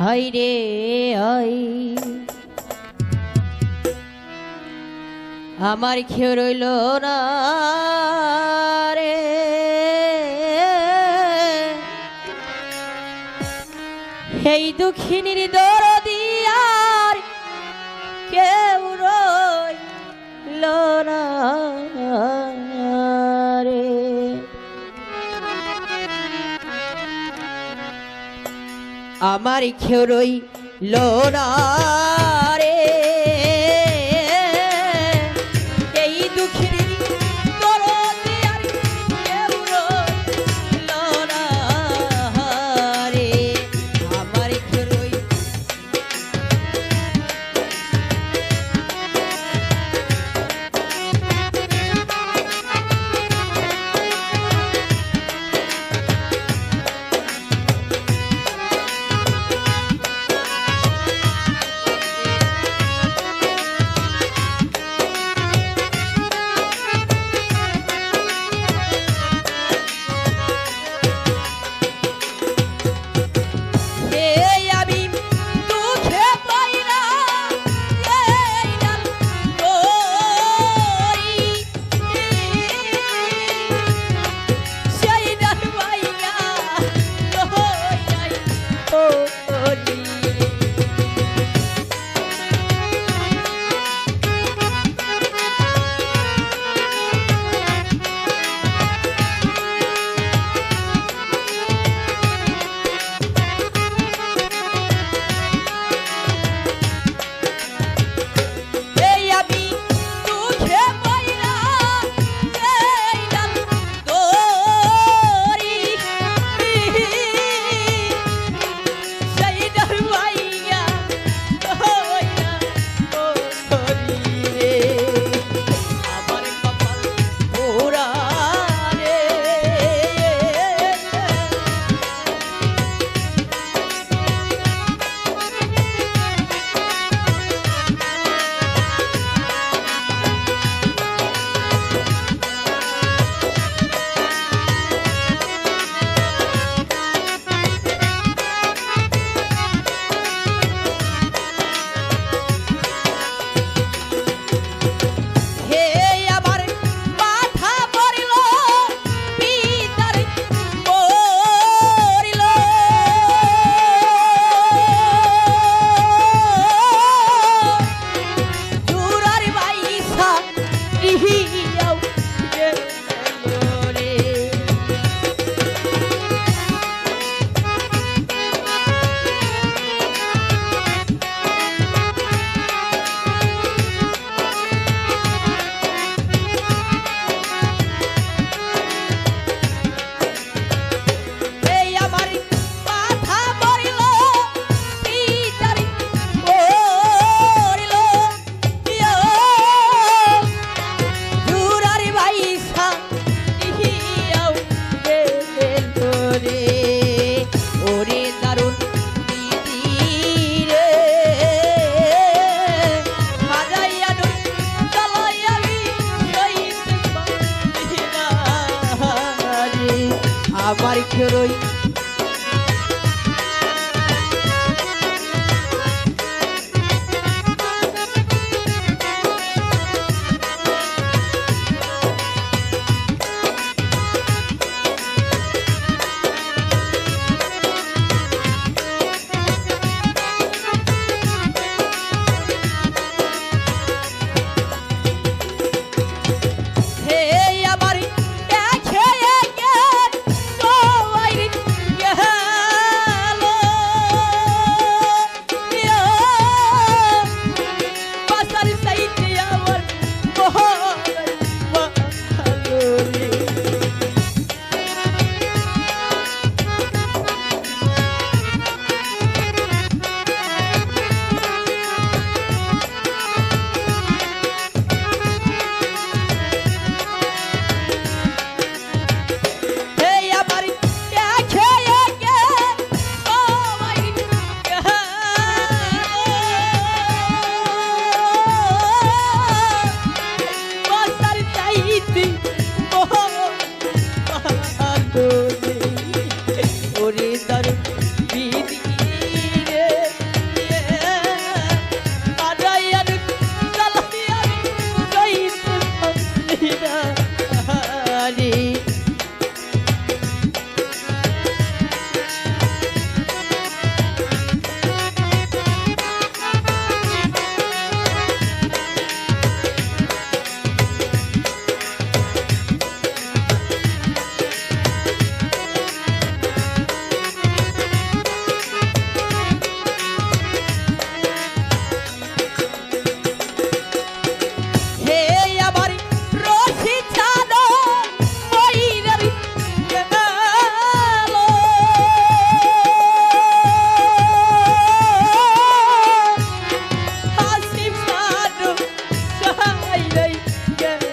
হয় রে, হয়। আমার খেয়ে রইল না রে। এই দুঃখিনীর দর দিয়ার কেউ রইল না। আমার খেরই লোরা আবার খেরোই